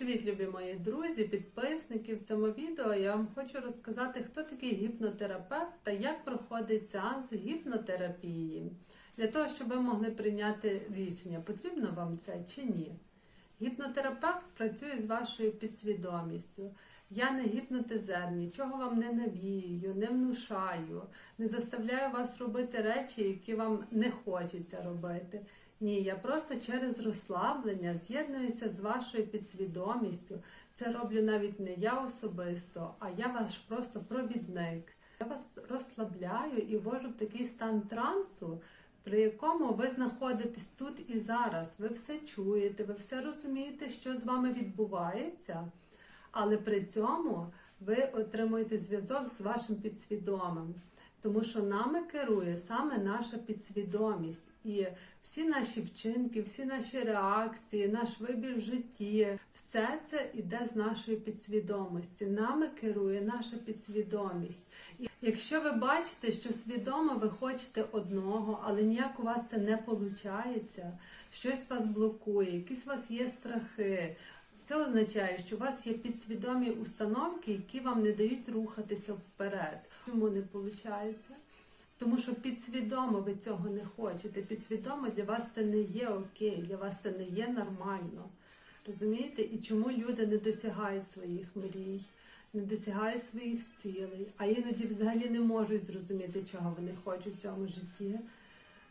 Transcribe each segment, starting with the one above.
Привіт, любі мої друзі, підписники. В цьому відео я вам хочу розказати, хто такий гіпнотерапевт та як проходить сеанс гіпнотерапії. Для того, щоб ви могли прийняти рішення, потрібно вам це чи ні. Гіпнотерапевт працює з вашою підсвідомістю. Я не гіпнотизер, нічого вам не навіюю, не внушаю, не заставляю вас робити речі, які вам не хочеться робити. Ні, я просто через розслаблення з'єднуюся з вашою підсвідомістю. Це роблю навіть не я особисто, а я ваш просто провідник. Я вас розслабляю і ввожу в такий стан трансу, при якому ви знаходитесь тут і зараз. Ви все чуєте, ви все розумієте, що з вами відбувається, але при цьому ви отримуєте зв'язок з вашим підсвідомим. Тому що нами керує саме наша підсвідомість. І всі наші вчинки, всі наші реакції, наш вибір в житті, все це йде з нашої підсвідомості. Нами керує наша підсвідомість. І якщо ви бачите, що свідомо ви хочете одного, але ніяк у вас це не виходить, щось вас блокує, якісь у вас є страхи. Це означає, що у вас є підсвідомі установки, які вам не дають рухатися вперед. Чому не виходить? Тому що підсвідомо ви цього не хочете. Підсвідомо для вас це не є окей, для вас це не є нормально. Розумієте? І чому люди не досягають своїх мрій, не досягають своїх цілей, а іноді взагалі не можуть зрозуміти, чого вони хочуть в цьому житті.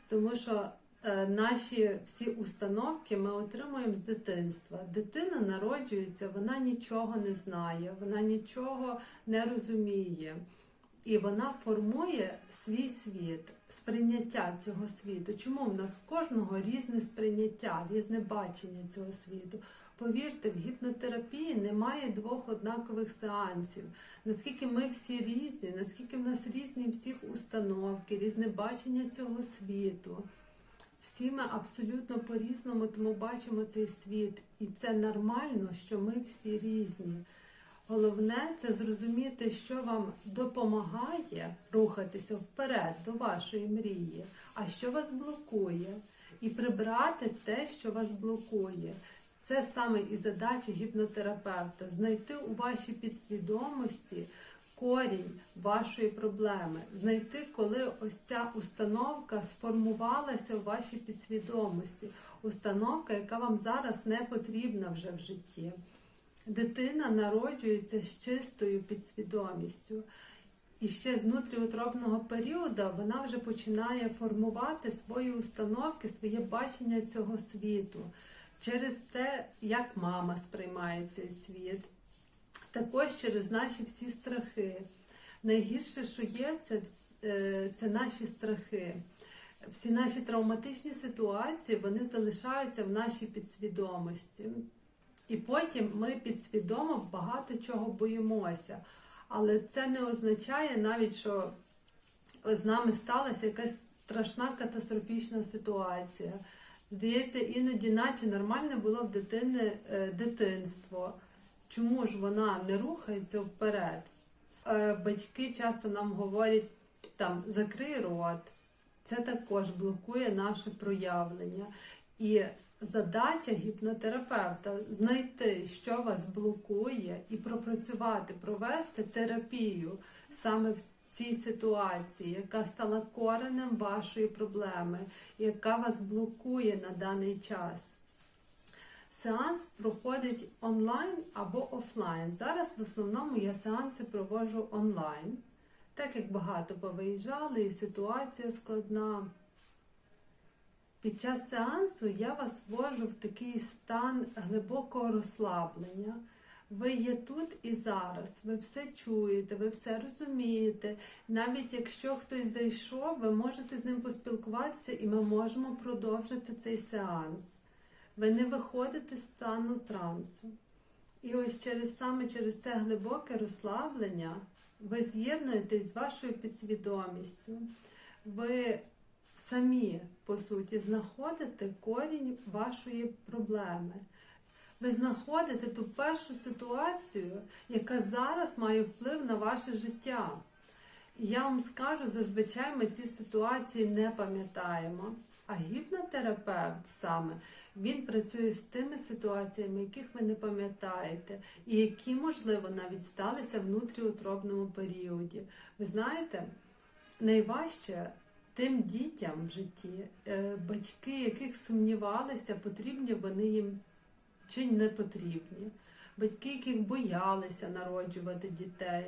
Тому що е, наші всі установки ми отримуємо з дитинства. Дитина народжується, вона нічого не знає, вона нічого не розуміє. І вона формує свій світ, сприйняття цього світу. Чому в нас в кожного різне сприйняття, різне бачення цього світу? Повірте, в гіпнотерапії немає двох однакових сеансів. Наскільки ми всі різні, наскільки в нас різні всіх установки, різне бачення цього світу. Всі ми абсолютно по-різному тому бачимо цей світ. І це нормально, що ми всі різні. Головне це зрозуміти, що вам допомагає рухатися вперед до вашої мрії, а що вас блокує, і прибрати те, що вас блокує. Це саме і задача гіпнотерапевта знайти у вашій підсвідомості корінь вашої проблеми, знайти, коли ось ця установка сформувалася у вашій підсвідомості, установка, яка вам зараз не потрібна вже в житті. Дитина народжується з чистою підсвідомістю. І ще з внутріутробного періоду вона вже починає формувати свої установки, своє бачення цього світу через те, як мама сприймає цей світ, також через наші всі страхи. Найгірше, що є, це, е, це наші страхи. Всі наші травматичні ситуації вони залишаються в нашій підсвідомості. І потім ми підсвідомо багато чого боїмося. Але це не означає навіть, що з нами сталася якась страшна катастрофічна ситуація. Здається, іноді, наче нормальне було в дитини е, дитинство. Чому ж вона не рухається вперед? Е, Батьки часто нам говорять, там закрий рот. Це також блокує наше проявлення. І задача гіпнотерапевта знайти, що вас блокує, і пропрацювати, провести терапію саме в цій ситуації, яка стала коренем вашої проблеми, яка вас блокує на даний час. Сеанс проходить онлайн або офлайн. Зараз в основному я сеанси проводжу онлайн, так як багато повиїжджали і ситуація складна. Під час сеансу я вас ввожу в такий стан глибокого розслаблення. Ви є тут і зараз, ви все чуєте, ви все розумієте. Навіть якщо хтось зайшов, ви можете з ним поспілкуватися і ми можемо продовжити цей сеанс. Ви не виходите з стану трансу. І ось через саме через це глибоке розслаблення ви з'єднуєтесь з вашою підсвідомістю. Ви самі, по суті, знаходите корінь вашої проблеми. Ви знаходите ту першу ситуацію, яка зараз має вплив на ваше життя. Я вам скажу, зазвичай ми ці ситуації не пам'ятаємо. А гіпнотерапевт саме він працює з тими ситуаціями, яких ви не пам'ятаєте, і які, можливо, навіть сталися в внутріутробному періоді. Ви знаєте, найважче тим дітям в житті, е, батьки, яких сумнівалися, потрібні вони їм чи не потрібні. Батьки, яких боялися народжувати дітей.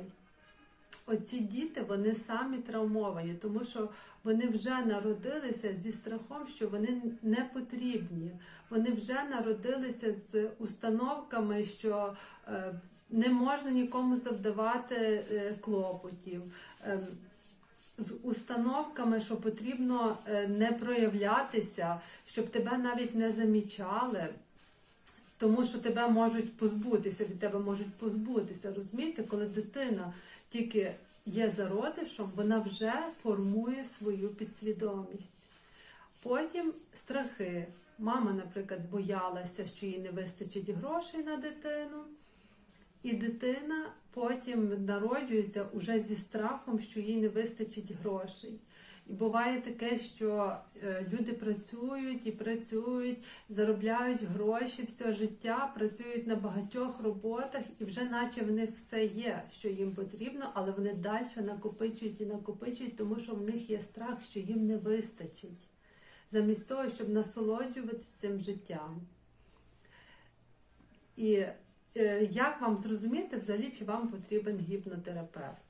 Оці діти вони самі травмовані, тому що вони вже народилися зі страхом, що вони не потрібні. Вони вже народилися з установками, що е, не можна нікому завдавати е, клопотів. З установками, що потрібно е, не проявлятися, щоб тебе навіть не замічали, тому що тебе можуть позбутися, від тебе можуть позбутися. Розумієте, коли дитина тільки є зародишем, вона вже формує свою підсвідомість. Потім страхи. Мама, наприклад, боялася, що їй не вистачить грошей на дитину. І дитина потім народжується уже зі страхом, що їй не вистачить грошей. І буває таке, що е, люди працюють і працюють, заробляють гроші все життя, працюють на багатьох роботах, і вже наче в них все є, що їм потрібно, але вони далі накопичують і накопичують, тому що в них є страх, що їм не вистачить. Замість того, щоб насолоджуватися цим життям. І як вам зрозуміти взагалі, чи вам потрібен гіпнотерапевт?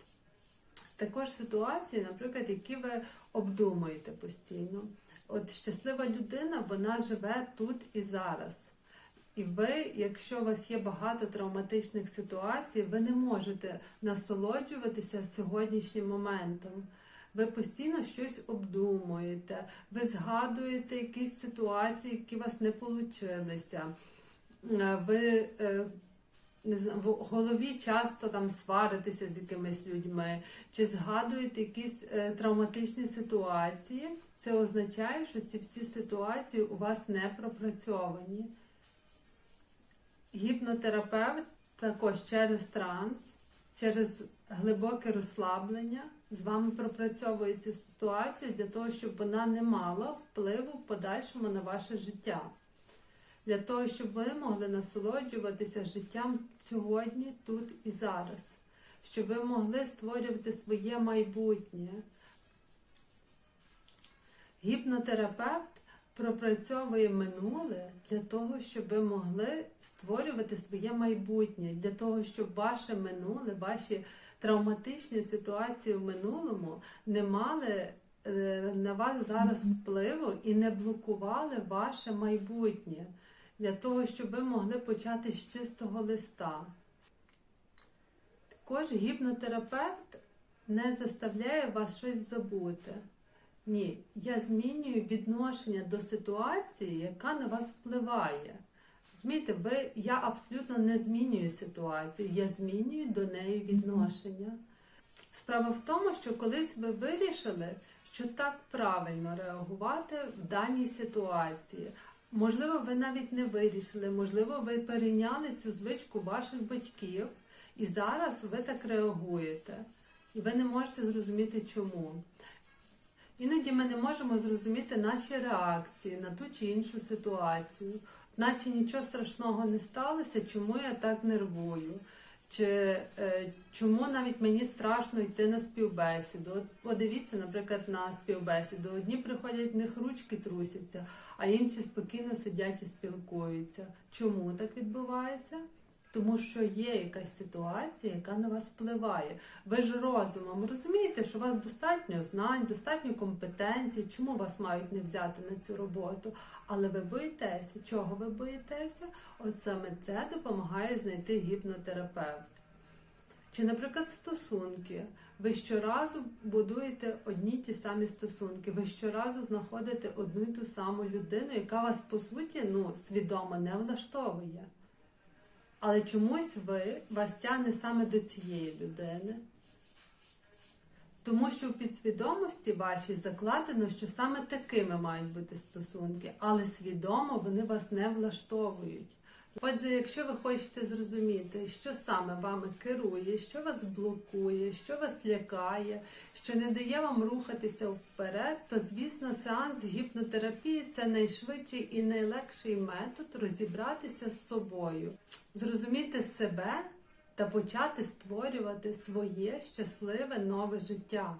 Також ситуації, наприклад, які ви обдумуєте постійно. От щаслива людина, вона живе тут і зараз. І ви, якщо у вас є багато травматичних ситуацій, ви не можете насолоджуватися сьогоднішнім моментом. Ви постійно щось обдумуєте, ви згадуєте якісь ситуації, які у вас не получилися. Ви е, не знаю, в голові часто там сваритеся з якимись людьми, чи згадуєте якісь е, травматичні ситуації, це означає, що ці всі ситуації у вас не пропрацьовані. Гіпнотерапевт також через транс, через глибоке розслаблення з вами пропрацьовує цю ситуацію для того, щоб вона не мала впливу в подальшому на ваше життя для того, щоб ви могли насолоджуватися життям сьогодні, тут і зараз, щоб ви могли створювати своє майбутнє. Гіпнотерапевт пропрацьовує минуле для того, щоб ви могли створювати своє майбутнє, для того, щоб ваше минуле, ваші травматичні ситуації в минулому не мали е, на вас зараз впливу і не блокували ваше майбутнє для того, щоб ви могли почати з чистого листа. Також гіпнотерапевт не заставляє вас щось забути. Ні, я змінюю відношення до ситуації, яка на вас впливає. Розумієте, ви, я абсолютно не змінюю ситуацію, я змінюю до неї відношення. Справа в тому, що колись ви вирішили, що так правильно реагувати в даній ситуації. Можливо, ви навіть не вирішили, можливо, ви перейняли цю звичку ваших батьків, і зараз ви так реагуєте, і ви не можете зрозуміти чому. Іноді ми не можемо зрозуміти наші реакції на ту чи іншу ситуацію, наче нічого страшного не сталося, чому я так нервую. Чи е, чому навіть мені страшно йти на співбесіду? От подивіться, наприклад, на співбесіду. Одні приходять, в них ручки трусяться, а інші спокійно сидять і спілкуються. Чому так відбувається? Тому що є якась ситуація, яка на вас впливає. Ви ж розумом розумієте, що у вас достатньо знань, достатньо компетенцій, чому вас мають не взяти на цю роботу. Але ви боїтеся. Чого ви боїтеся? От саме це допомагає знайти гіпнотерапевт. Чи, наприклад, стосунки. Ви щоразу будуєте одні ті самі стосунки, ви щоразу знаходите одну й ту саму людину, яка вас, по суті, ну, свідомо не влаштовує. Але чомусь ви вас тягне саме до цієї людини. Тому що в підсвідомості вашій закладено, що саме такими мають бути стосунки, але свідомо вони вас не влаштовують. Отже, якщо ви хочете зрозуміти, що саме вами керує, що вас блокує, що вас лякає, що не дає вам рухатися вперед, то звісно, сеанс гіпнотерапії це найшвидший і найлегший метод розібратися з собою, зрозуміти себе та почати створювати своє щасливе нове життя.